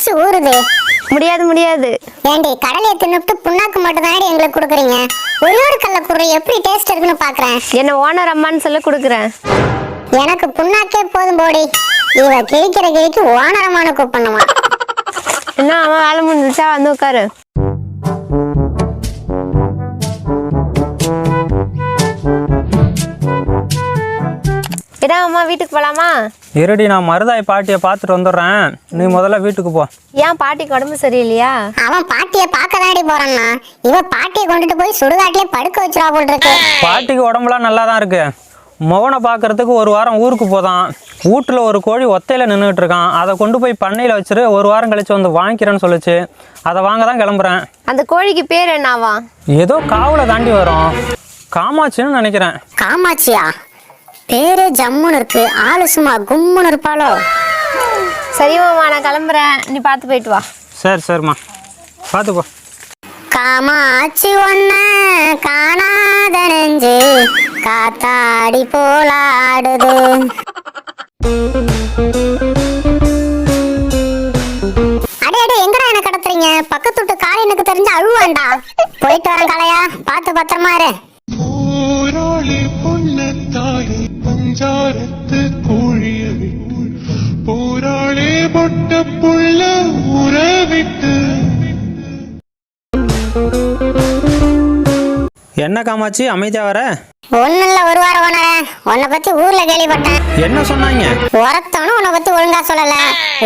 எச்சு ஊறுது. முடியாது முடியாது. ஏண்டி கடலையை தின்னுட்டு புண்ணாக்கு மட்டும் தானே எங்களுக்கு கொடுக்குறீங்க? ஒரே ஒரு கடலை குடுற எப்படி டேஸ்ட் இருக்குன்னு பாக்குறேன். என்ன ஓனர் அம்மான்னு சொல்லி கொடுக்குறேன். எனக்கு புண்ணாக்கே போதும் போடி. இவ கிழிக்கிற கிழிக்கு ஓனரமான கூப்பிடணுமா? என்ன அம்மா வேலை முடிஞ்சிச்சா வந்து உட்காரு. என்ன அம்மா வீட்டுக்கு போலாமா? இருடி நான் மருதாய் பாட்டியை பார்த்துட்டு வந்துடுறேன். நீ முதல்ல வீட்டுக்கு போ. ஏன் பாட்டிக்கு உடம்பு சரியில்லையா? அவன் பாட்டிய பார்க்க தாண்டி போறான்னா? இவ பாட்டியை கொண்டுட்டு போய் சுடுகாட்டிலே படுக்க வச்சிரா போல் இருக்கு பாட்டிக்கு உடம்புலாம் நல்லா தான் இருக்கு. மோகனை பார்க்கறதுக்கு ஒரு வாரம் ஊருக்கு போதான். வீட்டில் ஒரு கோழி ஒத்தையில் நின்றுட்டு இருக்கான். அதை கொண்டு போய் பண்ணையில் வச்சுட்டு ஒரு வாரம் கழிச்சு வந்து வாங்கிக்கிறேன்னு சொல்லுச்சு. அதை வாங்க தான் கிளம்புறேன். அந்த கோழிக்கு பேர் என்னவா? ஏதோ காவலை தாண்டி வரும். காமாட்சின்னு நினைக்கிறேன். காமாட்சியா? பேரு ஜம்முன்னு இருக்கு. ஆளு சும்மா கும்முன்னு இருப்பாளோ? சரி மாமா நான் கிளம்புறேன். நீ பார்த்து போயிட்டு வா. சரி சரிம்மா. பார்த்து போ. காமாட்சி ஒன்ன காணாத நெஞ்சு காத்தாடி போலாடுது. அடே அடே எங்கடா என்ன கடத்துறீங்க? பக்கத்து வீட்டு காலை எனக்கு தெரிஞ்சு அழுவாண்டா போயிட்டு வரேன் கலையா பார்த்து பத்திரமா இரு. പോരാളി പൊന്നത്തായി പഞ്ചാരത്ത് കോഴിയ വിട്ടു പോരാളി പൊട്ടപ്പുള്ള ഉറവിട്ട് என்ன காமாட்சி அமைதியாக வர ஒன்னும் இல்ல ஒரு வாரம் உணர உன்னை பத்தி ஊர்ல கேள்விப்பட்டேன் என்ன சொன்னாங்க உரத்தவனும் உன்னை பத்தி ஒழுங்கா சொல்லல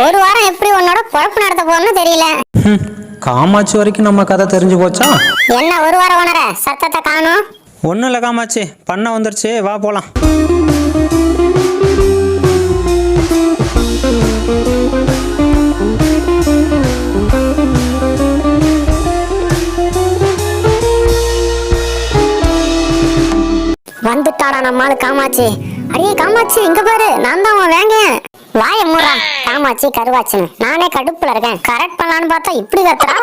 ஒரு வாரம் எப்படி உன்னோட பொழப்பு நடத்த போறன்னு தெரியல ஹம், காமாட்சி வரைக்கும் நம்ம கதை தெரிஞ்சு போச்சா என்ன ஒரு வாரம் உணர சத்தத்தை காணும் ஒன்றும் இல்லை காமாச்சு பண்ண வந்துருச்சு. வா போகலாம் வந்துட்டாடா நம்மால காமாச்சு அடியே காமாச்சு இங்க பாரு. நான் தான் வேங்க வாய மூடா காமாட்சி கருவாச்சுன்னு. நானே கடுப்புல இருக்கேன். கரெக்ட் பண்ணலான்னு பார்த்தா இப்படி கத்துறா.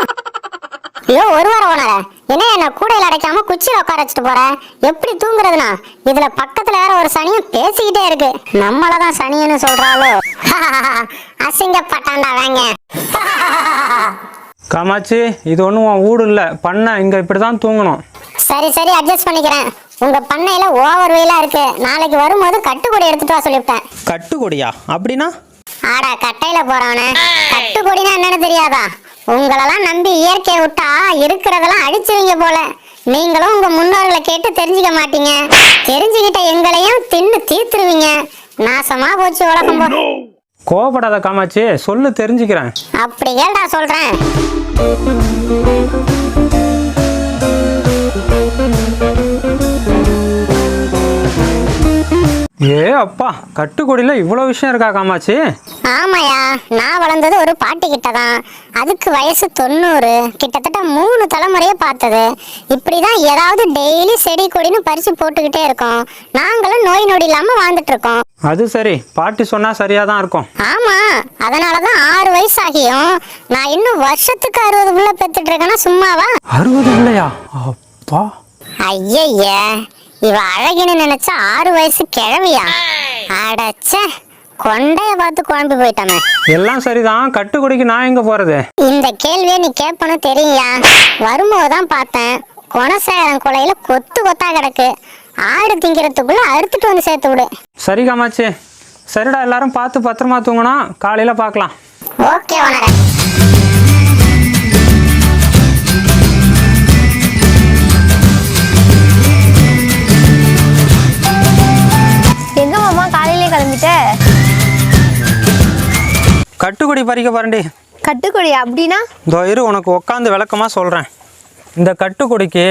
ஐயோ ஒரு வாரம் ஓனர என்ன என்ன கூடையில அடைக்காம குச்சியில உட்கார வச்சுட்டு போற? எப்படி தூங்குறதுனா? இதுல பக்கத்துல வேற ஒரு சனியும் பேசிக்கிட்டே இருக்கு. நம்மளதான் சனியன்னு சொல்றாளோ. அசிங்கப்பட்டாண்டா வேங்க. காமாட்சி இது ஒன்றும் உன் வீடு இல்லை. பண்ண இங்கே இப்படி தான் தூங்கணும். சரி சரி அட்ஜஸ்ட் பண்ணிக்கிறேன். உங்க பண்ணையில ஓவர் வெயிலா இருக்கு. நாளைக்கு வரும்போது கட்டுக்கொடி எடுத்துட்டு வா சொல்லிவிட்டேன். கட்டுக்கொடியா? அப்படின்னா? ஆடா கட்டையில போறவனே கட்டுக்கொடினா என்னன்னு தெரியாதா? உங்களெல்லாம் நம்பி இயற்கையை விட்டா இருக்கிறதெல்லாம் அழிச்சிருவீங்க போல. நீங்களும் உங்க முன்னோர்களை கேட்டு தெரிஞ்சுக்க மாட்டீங்க. தெரிஞ்சுக்கிட்ட எங்களையும் தின்னு தீர்த்துருவீங்க. நாசமா போச்சு உலகம் போ கோவப்படாத காமாட்சி சொல்லு தெரிஞ்சுக்கிறேன். அப்படி ஏடா சொல்றேன். ஏ அப்பா கட்டுக்கொடியில் இவ்வளோ விஷயம் இருக்கா காமாட்சி? ஆமாயா நான் வளர்ந்தது ஒரு பாட்டி கிட்ட தான் அதுக்கு வயசு தொண்ணூறு கிட்டத்தட்ட மூணு தலைமுறையை பார்த்தது. இப்படிதான் ஏதாவது டெய்லி செடி கொடின்னு பறிச்சு போட்டுக்கிட்டே இருக்கோம். நாங்களும் நோய் நொடி இல்லாம வாழ்ந்துட்டு இருக்கோம். அது சரி பாட்டி சொன்னால் சரியாக தான் இருக்கும். ஆமா அதனாலதான் ஆறு வயசு ஆகியும் நான் இன்னும் வருஷத்துக்கு அறுபது புள்ள பெத்துட்டு இருக்கேன்னா சும்மாவா? அறுபது இல்லையா அப்பா. ஐயய்ய இவ அழகின்னு நினைச்சா ஆறு வயசு கிழவியா? அடச்ச கொண்டைய பார்த்து குழம்பு போயிட்டாமே. எல்லாம் சரிதான். கட்டுக்கொடிக்கு நான் எங்கே போகிறது இந்த கேள்வியை நீ கேட்பனு தெரியுயா? வரும்போது தான் பார்த்தேன் குணசேகரன் கொலையில கொத்து கொத்தா கிடக்கு. ஆடு திங்கிறதுக்குள்ள அறுத்துட்டு வந்து சேர்த்து விடு. சரி காமாட்சி சரிடா எல்லாரும் பார்த்து பத்திரமா தூங்கணும் காலையில் பார்க்கலாம். ஓகே உனர கட்டுக்கொடி பறிக்க பாருண்டி கட்டுக்கொடி அப்படின்னா? இதோ இரு உனக்கு உட்காந்து விளக்கமாக சொல்கிறேன் இந்த கட்டுக்கொடிக்கு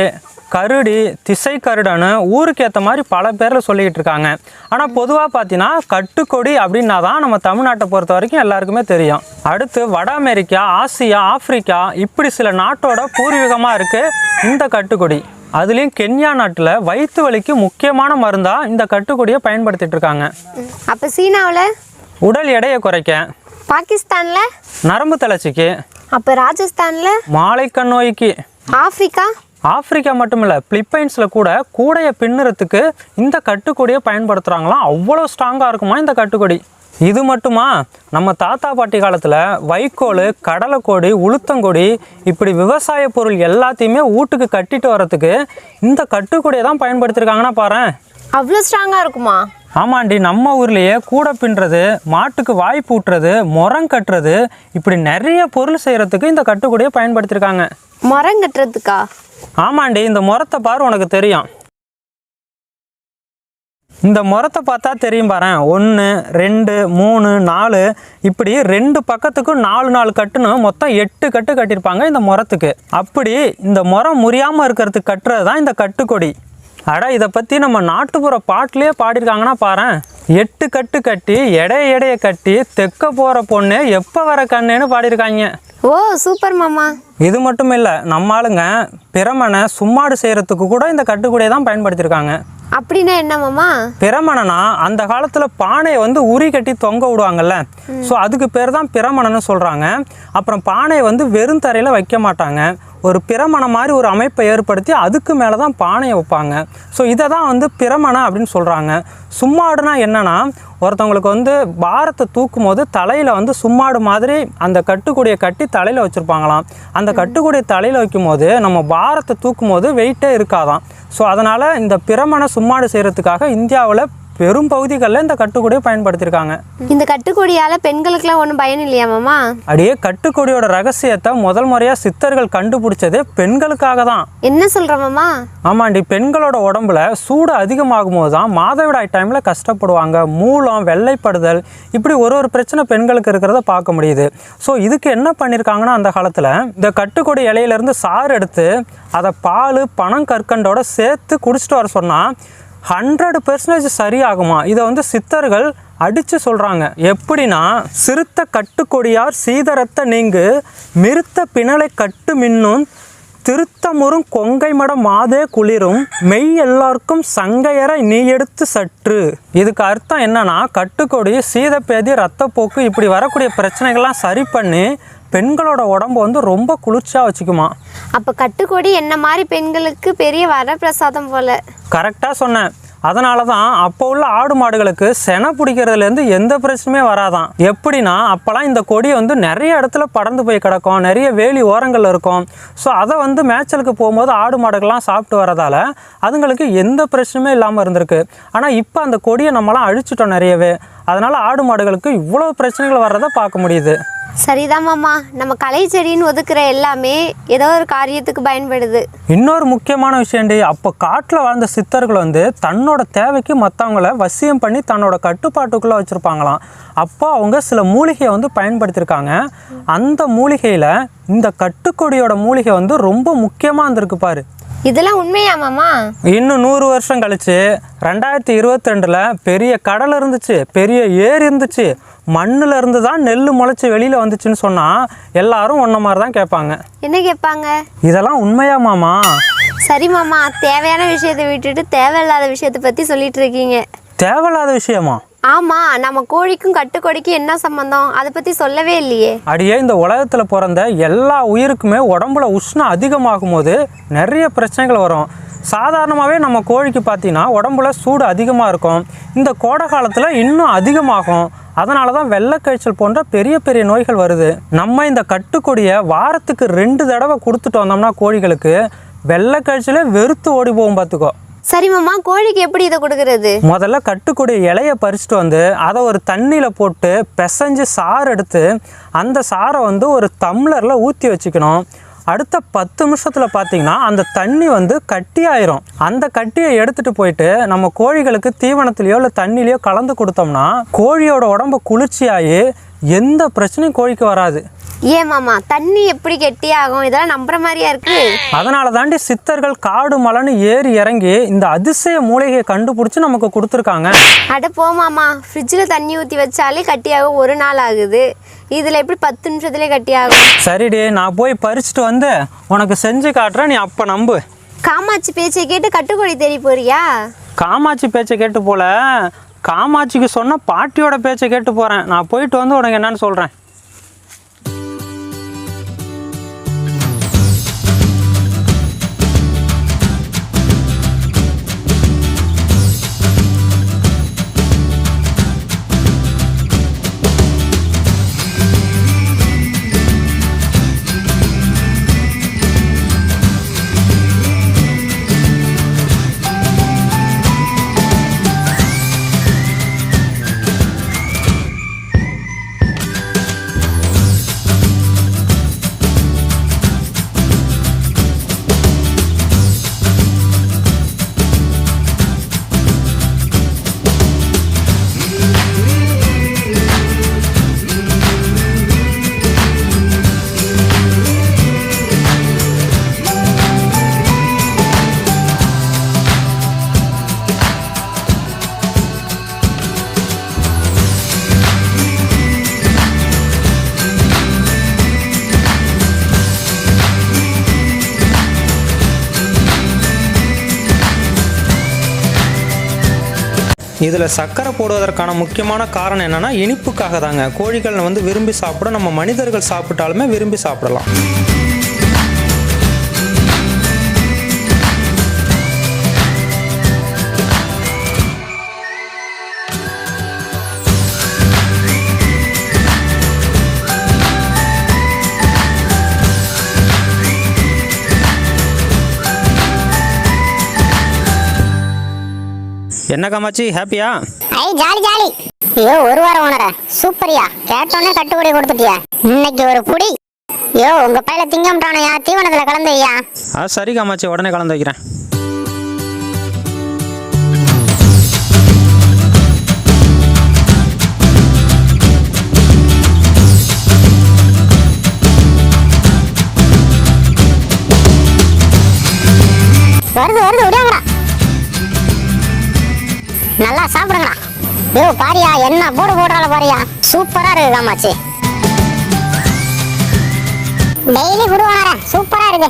கருடி திசை கருடன்னு ஊருக்கு ஏற்ற மாதிரி பல பேரில் சொல்லிக்கிட்டு இருக்காங்க. ஆனால் பொதுவாக பார்த்தீங்கன்னா கட்டுக்கொடி அப்படின்னா தான் நம்ம தமிழ்நாட்டை பொறுத்த வரைக்கும் எல்லாருக்குமே தெரியும். அடுத்து வட அமெரிக்கா ஆசியா ஆப்பிரிக்கா இப்படி சில நாட்டோட பூர்வீகமாக இருக்குது இந்த கட்டுக்கொடி. அதுலேயும் கென்யா நாட்டில் வயிற்று வலிக்கு முக்கியமான மருந்தாக இந்த கட்டுக்கொடியை பயன்படுத்திட்டு இருக்காங்க. அப்ப சீனாவுல? உடல் எடையை குறைக்க. பாகிஸ்தான்ல? நரம்பு தளர்ச்சிக்கு. அப்ப ராஜஸ்தான்ல? மாலைக்கண் நோய்க்கு ஆப்பிரிக்கா? ஆப்பிரிக்கா மட்டும் இல்லை பிலிப்பைன்ஸில் கூட கூடையை பின்னுறதுக்கு இந்த கட்டுக்கொடியை பயன்படுத்துகிறாங்களாம் அவ்வளோ ஸ்ட்ராங்காக இருக்குமா இந்த கட்டுக்கொடி? இது மட்டுமா? நம்ம தாத்தா பாட்டி காலத்தில் வைக்கோல் கடலைக்கொடி உளுத்தங்கொடி இப்படி விவசாய பொருள் எல்லாத்தையுமே வீட்டுக்கு கட்டிட்டு வர்றதுக்கு இந்த கட்டுக்கொடியை தான் பயன்படுத்தியிருக்காங்கன்னா பாரேன். அவ்வளோ ஸ்ட்ராங்காக இருக்குமா? ஆமாண்டி நம்ம ஊர்லேயே கூடை பின்னுறது மாட்டுக்கு வாய் பூட்டுறது முறம் கட்டுறது இப்படி நிறைய பொருள் செய்கிறதுக்கு இந்த கட்டுக்கொடியை பயன்படுத்தியிருக்காங்க மரம் கட்டுறதுக்கா? ஆமாண்டி இந்த முறத்தை பாரு உனக்கு தெரியும். இந்த முறத்தை பார்த்தா தெரியும் பாரேன் ஒன்று ரெண்டு மூணு நாலு இப்படி ரெண்டு பக்கத்துக்கும் நாலு நாலு கட்டுன்னு மொத்தம் எட்டு கட்டு கட்டியிருப்பாங்க இந்த முறத்துக்கு அப்படி இந்த முறம் முறியாமல் இருக்கிறதுக்கு கட்டுறது தான் இந்த கட்டுக்கொடி. அட இதை பற்றி நம்ம நாட்டுப்புற பாட்டிலே பாடியிருக்காங்கன்னா பாரேன். எட்டு கட்டு கட்டி எடைய எடைய கட்டி தெக்க போகிற பொண்ணு எப்போ வர கண்ணுன்னு பாடியிருக்காங்க. ஓ சூப்பர் மாமா. இது மட்டும் இல்லை நம்ம ஆளுங்க பிரமனை சும்மாடு செய்கிறதுக்கு கூட இந்த கட்டுக்கூடியை தான் பயன்படுத்தியிருக்காங்க. அப்படின்னா என்ன மாமா? பிரமணனா அந்த காலத்தில் பானையை வந்து உரி கட்டி தொங்க விடுவாங்கல்ல. ஸோ அதுக்கு பேர் தான் பிரமணன்னு சொல்கிறாங்க அப்புறம் பானையை வந்து வெறும் தரையில் வைக்க மாட்டாங்க. ஒரு பிரமணம் மாதிரி ஒரு அமைப்பை ஏற்படுத்தி அதுக்கு மேலே தான் பானையை வைப்பாங்க. ஸோ இதை தான் வந்து பிரமணம் அப்படின்னு சொல்கிறாங்க சும்மாடுனா என்னன்னா ஒருத்தவங்களுக்கு வந்து பாரத்தை தூக்கும் போது தலையில் வந்து சும்மாடு மாதிரி அந்த கட்டுக்கூடியை கட்டி தலையில் வச்சுருப்பாங்களாம். அந்த கட்டுக்கூடியை தலையில் வைக்கும் போது நம்ம பாரத்தை தூக்கும் போது வெயிட்டே இருக்காதாம். ஸோ அதனால் இந்த பிரமண சும்மாடு செய்கிறதுக்காக இந்தியாவில் பெரும் பகுதிகளில் இந்த கட்டுக்கூடியை பயன்படுத்தியிருக்காங்க. இந்த கட்டுக்கொடியால் பெண்களுக்கெல்லாம் ஒன்றும் பயன் இல்லையா மாமா? அப்படியே கட்டுக்கொடியோட ரகசியத்தை முதல் முறையாக சித்தர்கள் கண்டுபிடிச்சதே பெண்களுக்காக தான். என்ன சொல்கிற மாமா? ஆமாண்டி பெண்களோட உடம்புல சூடு அதிகமாகும் போது தான் மாதவிடாய் டைமில் கஷ்டப்படுவாங்க. மூலம் வெள்ளைப்படுதல் இப்படி ஒரு ஒரு பிரச்சனை பெண்களுக்கு இருக்கிறத பார்க்க முடியுது. ஸோ இதுக்கு என்ன பண்ணியிருக்காங்கன்னா அந்த காலத்தில் இந்த கட்டுக்கொடி இலையிலேருந்து சாறு எடுத்து அதை பால் பனம் கற்கண்டோட சேர்த்து குடிச்சிட்டு வர சொன்னால் ஹண்ட்ரட் பெர்சன்டேஜ் சரியாகுமா? இதை வந்து சித்தர்கள் அடித்து சொல்கிறாங்க எப்படின்னா சிறுத்த கட்டுக்கொடியார் சீதரத்த நீங்கு மிருத்த பிணலை கட்டு மின்னும் திருத்தமுறும் கொங்கை மட மாதே குளிரும் மெய் எல்லாருக்கும் சங்கையற நீ எடுத்து சற்று. இதுக்கு அர்த்தம் என்னன்னா கட்டுக்கொடி சீதப்பேதி ரத்தப்போக்கு இப்படி வரக்கூடிய பிரச்சனைகள்லாம் சரி பண்ணி பெண்களோட உடம்பு வந்து ரொம்ப குளிர்ச்சியாக வச்சுக்குமா. அப்போ கட்டுக்கொடி என்ன மாதிரி பெண்களுக்கு பெரிய வரப்பிரசாதம் போல? கரெக்டாக சொன்னேன். அதனால தான் அப்போ உள்ள ஆடு மாடுகளுக்கு செனை பிடிக்கிறதுலேருந்து எந்த பிரச்சனையுமே வராதான். எப்படின்னா அப்போல்லாம் இந்த கொடி வந்து நிறைய இடத்துல படர்ந்து போய் கிடக்கும். நிறைய வேலி ஓரங்கள் இருக்கும். ஸோ அதை வந்து மேய்ச்சலுக்கு போகும்போது ஆடு மாடுகள்லாம் சாப்பிட்டு வரதால அதுங்களுக்கு எந்த பிரச்சனையுமே இல்லாமல் இருந்திருக்கு. ஆனால் இப்போ அந்த கொடியை நம்மலாம் அழிச்சிட்டோம் நிறையவே. அதனால் ஆடு மாடுகளுக்கு இவ்வளோ பிரச்சனைகள் வர்றதை பார்க்க முடியுது. சரிதாமாம்மா நம்ம கலை செடின்னு ஒதுக்குற எல்லாமே ஏதோ ஒரு காரியத்துக்கு பயன்படுது. இன்னொரு முக்கியமான விஷயம்டி அப்போ காட்டில் வாழ்ந்த சித்தர்கள் வந்து தன்னோட தேவைக்கு மற்றவங்கள வசியம் பண்ணி தன்னோட கட்டுப்பாட்டுக்குள்ளே வச்சுருப்பாங்களாம். அப்போ அவங்க சில மூலிகையை வந்து பயன்படுத்தியிருக்காங்க அந்த மூலிகையில் இந்த கட்டுக்கொடியோட மூலிகை வந்து ரொம்ப முக்கியமாக இருந்திருக்கு பாரு. இதெல்லாம் உண்மையா மாமா? இன்னும் நூறு வருஷம் கழிச்சு ரெண்டாயிரத்தி இருபத்தி ரெண்டில் பெரிய கடல் இருந்துச்சு பெரிய ஏரி இருந்துச்சு. மண்ணில் இருந்து தான் நெல் முளைச்சி வெளியில் வந்துச்சுன்னு சொன்னால் எல்லாரும் ஒன்றை மாதிரி தான் கேட்பாங்க. என்ன கேட்பாங்க? இதெல்லாம் உண்மையா மாமா? சரி மாமா. தேவையான விஷயத்தை விட்டுட்டு தேவையில்லாத விஷயத்தை பற்றி சொல்லிட்டு இருக்கீங்க. தேவையில்லாத விஷயமா? ஆமா நம்ம கோழிக்கும் கட்டுக்கொடிக்கும் என்ன சம்பந்தம்? அதை பற்றி சொல்லவே இல்லையே. அடியே இந்த உலகத்தில் பிறந்த எல்லா உயிருக்குமே உடம்புல உஷ்ணம் அதிகமாகும் போது நிறைய பிரச்சனைகள் வரும். சாதாரணமாகவே நம்ம கோழிக்கு பார்த்தீங்கன்னா உடம்புல சூடு அதிகமாக இருக்கும். இந்த கோடை காலத்தில் இன்னும் அதிகமாகும். அதனால தான் வெள்ளைக்காய்ச்சல் போன்ற பெரிய பெரிய நோய்கள் வருது. நம்ம இந்த கட்டுக்கொடியை வாரத்துக்கு ரெண்டு தடவை கொடுத்துட்டு வந்தோம்னா கோழிகளுக்கு வெள்ளைக்காய்ச்சலே வெறுத்து ஓடி போகும் பார்த்துக்கோ சரி மாமா கோழிக்கு எப்படி இதை கொடுக்கறது? முதல்ல கட்டுக்கூடிய இலையை பறிச்சுட்டு வந்து அதை ஒரு தண்ணியில் போட்டு பிசைஞ்சு சாறு எடுத்து அந்த சாறை வந்து ஒரு தம்ளரில் ஊற்றி வச்சுக்கணும். அடுத்த பத்து நிமிஷத்தில் பார்த்தீங்கன்னா அந்த தண்ணி வந்து கட்டியாயிரும். அந்த கட்டியை எடுத்துகிட்டு போயிட்டு நம்ம கோழிகளுக்கு தீவனத்துலேயோ இல்லை தண்ணிலையோ கலந்து கொடுத்தோம்னா கோழியோட உடம்பு குளிர்ச்சியாகி எந்த பிரச்சனையும் கோழிக்கு வராது. ஏன் மாமா? தண்ணி எப்படி கெட்டியாகும்? இதெல்லாம் நம்புற மாதிரியா இருக்கு. அதனால தாண்டி சித்தர்கள் காடு மலைன்னு ஏறி இறங்கி இந்த அதிசய மூலிகையை கண்டுபிடிச்சி நமக்கு கொடுத்துருக்காங்க. அட போ மாமா. ஃப்ரிட்ஜில் தண்ணி ஊற்றி வச்சாலே கட்டியாகும். ஒரு நாள் ஆகுது. இதில் எப்படி பத்து நிமிஷத்துலேயே கட்டியாகும்? சரிடி நான் போய் பறிச்சுட்டு வந்து உனக்கு செஞ்சு காட்டுறேன். நீ அப்போ நம்பு. காமாட்சி பேச்சை கேட்டு கட்டுக்கோழி தேடி போறியா? காமாட்சி பேச்சை கேட்டு போல. காமாட்சிக்கு சொன்ன பாட்டியோட பேச்சை கேட்டு போகிறேன் நான் போயிட்டு வந்து உனக்கு என்னன்னு சொல்கிறேன் இதில் சர்க்கரை போடுவதற்கான முக்கியமான காரணம் என்னென்னா இனிப்புக்காக தாங்க கோழிகள் வந்து விரும்பி சாப்பிட நம்ம மனிதர்கள் சாப்பிட்டாலுமே விரும்பி சாப்பிடலாம். என்ன காமாச்சி ஹாப்பியா ஐ ஜாலி ஜாலி. ஐயோ ஒரு வாரம் ஓனர? சூப்பரியா கேட்டோன்னே கட்டுப்படி கொடுத்துட்டியா? இன்னைக்கு ஒரு புடி. ஐயோ உங்க பையில திங்கம்ட்டானையா தீவனத்துல கலந்தையா ஆ சரி காமாச்சி உடனே கலந்து வைக்கிறேன். வருது வருது. ஐயோ பாரியா என்ன போடு போடுறால பாரியா? சூப்பரா இருக்கு காமாச்சி டெய்லி குடுவானர சூப்பரா இருக்கு.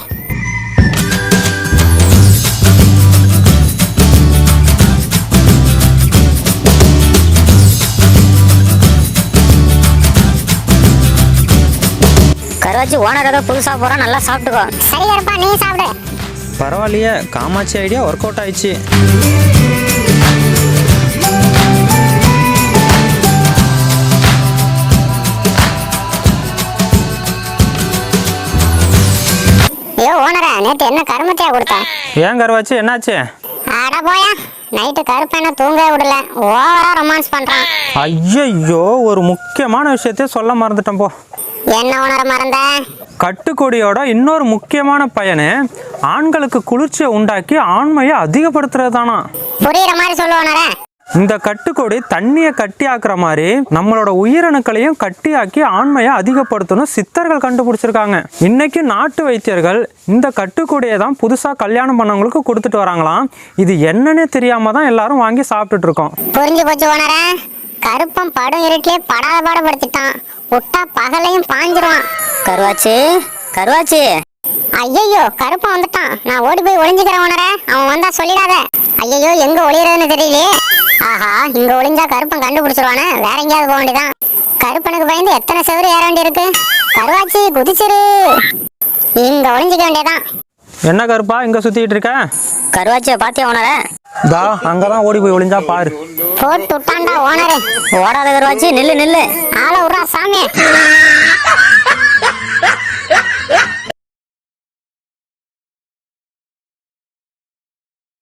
கருவாச்சி ஓனர் ஏதோ புதுசா போறோம் நல்லா சாப்பிட்டுக்கோ. சரி கருப்பா நீ சாப்பிடு. பரவாயில்லையே காமாட்சி ஐடியா ஒர்க் அவுட் ஆயிடுச்சு. ஐயோ ஓனரா நேத்து என்ன கருமத்தையா கொடுத்த? ஏன் கருவாச்சி? என்னாச்சு? அட போயா நைட்டு கருப்பெண்ண தூங்கவே விடல. ஓவரா ரொமான்ஸ் பண்றான். ஐயையோ ஒரு முக்கியமான விஷயத்தையே சொல்ல மறந்துட்டேன் போ. என்ன உணர மறந்த? கட்டுக்கொடியோட இன்னொரு முக்கியமான பயனு ஆண்களுக்கு குளிர்ச்சியை உண்டாக்கி ஆண்மையை அதிகப்படுத்துறது தானா புரியுற மாதிரி சொல்லு உணர இந்த கட்டுக்கொடி தண்ணியை கட்டி ஆக்குற மாதிரி நம்மளோட உயிரணுக்களையும் கட்டியாக்கி ஆண்மையை அதிகப்படுத்தணும் சித்தர்கள் கண்டுபிடிச்சிருக்காங்க. இன்னைக்கு நாட்டு வைத்தியர்கள் இந்த கட்டுக்கொடியை தான் புதுசாக கல்யாணம் பண்ணவங்களுக்கு கொடுத்துட்டு வராங்களாம். இது என்னன்னே தெரியாம தான் எல்லாரும் வாங்கி சாப்பிட்டுட்டு இருக்கோம் புரிஞ்சு போச்சு உணர கருப்பம் படம் இருட்டிலே படாத பாடப்படுத்திட்டான் விட்டா பகலையும் பாஞ்சிருவான். கருவாச்சு கருவாச்சு. ஐயையோ கருப்பம் வந்துட்டான். நான் ஓடி போய் ஒளிஞ்சுக்கிறேன் உணர அவன் வந்தா சொல்லிடாத. ஐயையோ எங்க ஒளியறதுன்னு தெரியலையே. ஆஹா இங்க ஒளிஞ்சா கருப்பன் கண்டுபிடிச்சிருவானே. வேற எங்கேயாவது போக வேண்டியதான் கருப்பனுக்கு பயந்து எத்தனை செவரு ஏற வேண்டியிருக்கு? கருவாச்சி குதிச்சிரு. இங்க ஒளிஞ்சிக்க வேண்டியதான் என்ன கருப்பா இங்க சுத்திட்டு இருக்க? கருவாச்சியை பாத்தியா உணர தா அங்கதான் ஓடி போய் ஒளிஞ்சா பாரு. போட்டு விட்டான்டா ஓனரு. ஓடாத கருவாச்சி நில்லு நில்லு. ஆள விட்றா சாமி